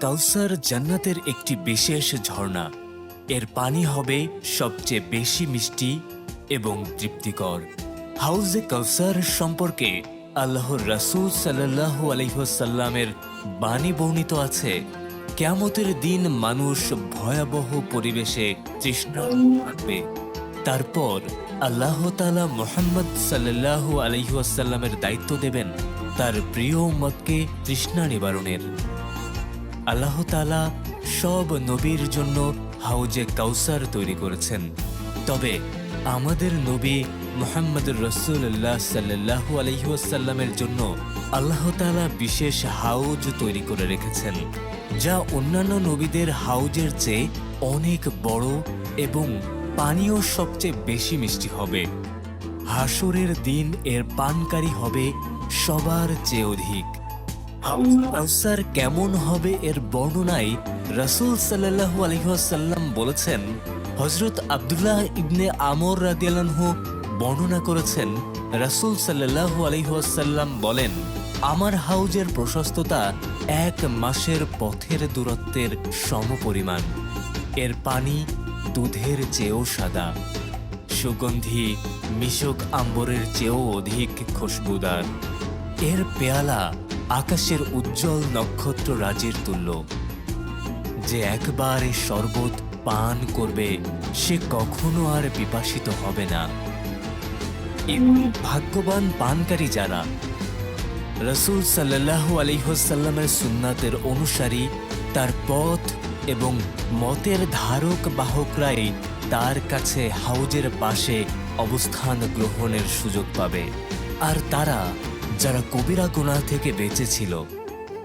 কাউসার জান্নাতের একটি বিশেষ ঝর্ণা। এর পানি হবে সবচেয়ে বেশি মিষ্টি এবং তৃপ্তিকর। হাউজে কাউসার সম্পর্কে আল্লাহর রাসূল সাল্লাল্লাহু আলাইসাল্লামের বাণী বর্ণিত আছে, কেয়ামতের দিন মানুষ ভয়াবহ পরিবেশে তৃষ্ণা থাকবে। তারপর আল্লাহ তালা মোহাম্মদ সাল্লাল্লাহু আলহিহাসাল্লামের দায়িত্ব দেবেন তার প্রিয় উম্মতকে তৃষ্ণা নিবারণের। আল্লাহ তালা সব নবীর জন্য হাউজে কাউসার তৈরি করেছেন। তবে আমাদের নবী মোহাম্মদ রসুল্লাহ সাল্লাহু আলহিহাসাল্লামের জন্য আল্লাহ তালা বিশেষ হাউজ তৈরি করে রেখেছেন, যা অন্যান্য নবীদের হাউজের চেয়ে অনেক বড় এবং পানীয় সবচেয়ে বেশি মিষ্টি হবে। হাসরের দিন এর পানকারী হবে সবার চেয়ে অধিক। কাউসার কেমন হবে এর বর্ণনায় রাসূল সাল্লাল্লাহু আলাইহি বলেছেন, হযরত আব্দুল্লাহ ইবনে আমর রাদিয়াল্লাহু বর্ণনা করেছেন, রাসূল সাল্লাল্লাহু আলাইহি বলেন, আমার হাউজের প্রশস্ততা এক মাসের পথের দূরত্বের সমপরিমাণ। এর পানি দুধের চেয়েও সাদা। সুগন্ধি মিশক আম্বরের চেয়েও অধিক খুশবুদার। এর পেয়ালা আকাশের উজ্জ্বল নক্ষত্র রাজের তুল্য। যে একবার এই শরবত পান করবে, সে কখনো আর বিপাসিত হবে না। ভাগ্যবান পানকারী যারা, রসুল সাল্লাল্লাহু আলিহসাল্লামের সুন্নাতের অনুসারী, তার পথ এবং মতের ধারক বাহকরাই তার কাছে হাউজের পাশে অবস্থান গ্রহণের সুযোগ পাবে। আর তারা যারা কবিরা গুনাহ থেকে বেঁচেছিল।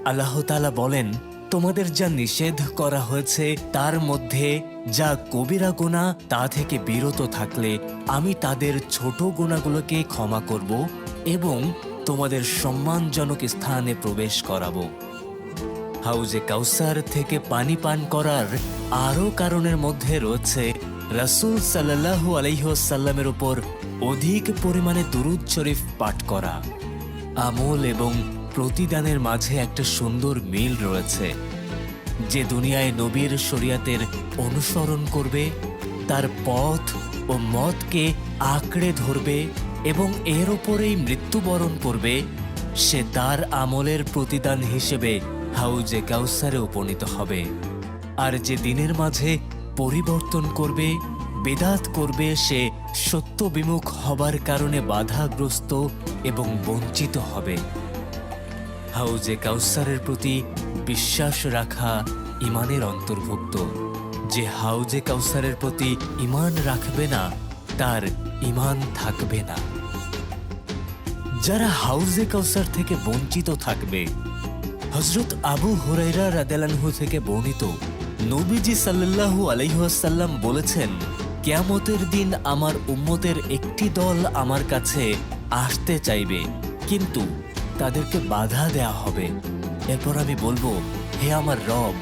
আল্লাহ তাআলা বলেন, তোমাদের যা নিষেধ করা হয়েছে, তার মধ্যে যা কবিরা গুনাহ, তা থেকে বিরত থাকলে আমি তাদের ছোট গুণাগুলোকে ক্ষমা করব এবং তোমাদের সম্মানজনক স্থানে প্রবেশ করাবো। হাউজে কাউসার থেকে পানি পান করার আরও কারণের মধ্যে রয়েছে, রাসূল সাল্লাল্লাহু আলাইসাল্লামের উপর অধিক পরিমাণে দুরুদ শরীফ পাঠ করা। আমল এবং প্রতিদানের মাঝে একটা সুন্দর মিল রয়েছে, যে দুনিয়ায় নবীর শরিয়াতের অনুসরণ করবে, তার পথ ও মতকে আঁকড়ে ধরবে এবং এর ওপরেই মৃত্যুবরণ করবে, সে তার আমলের প্রতিদান হিসেবে হাউজে কাউসারে উপনীত হবে। আর যে দিনের মাঝে পরিবর্তন করবে বেদাত করবে সে সত্য বিমুখ হবার কারণে বাধাগ্রস্ত এবং বঞ্চিত হবে। হাউজে কাউসারের প্রতি বিশ্বাস রাখা ইমানের অন্তর্ভুক্ত। যে হাউজে কাউসারের প্রতি ইমান রাখবে না, তার ইমান থাকবে না। যারা হাউজে কাউসার থেকে বঞ্চিত থাকবে হজরত আবু হুরাইরা রাদেলানহু থেকে বর্ণিত, নবীজি সাল্লাল্লাহু আলাইহাসাল্লাম বলেছেন কেয়ামতের দিন আমার উম্মতের একটি দল আমার কাছে আসতে চাইবে, কিন্তু তাদেরকে বাধা দেয়া হবে। এরপর আমি বলব, হে আমার রব,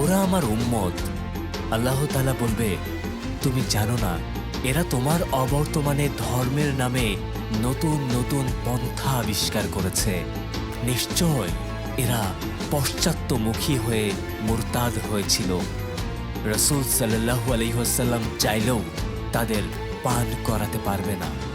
ওরা আমার উম্মত। আল্লাহ তালা বলবে, তুমি জানো না, এরা তোমার অবর্তমানে ধর্মের নামে নতুন নতুন পন্থা আবিষ্কার করেছে। নিশ্চয় এরা পশ্চাত্যমুখী হয়ে মুরতাদ হয়েছিল। রসুল সাল্লাহু আলহিহাসাল্লাম চাইলেও তাদের পান করাতে পারবে না।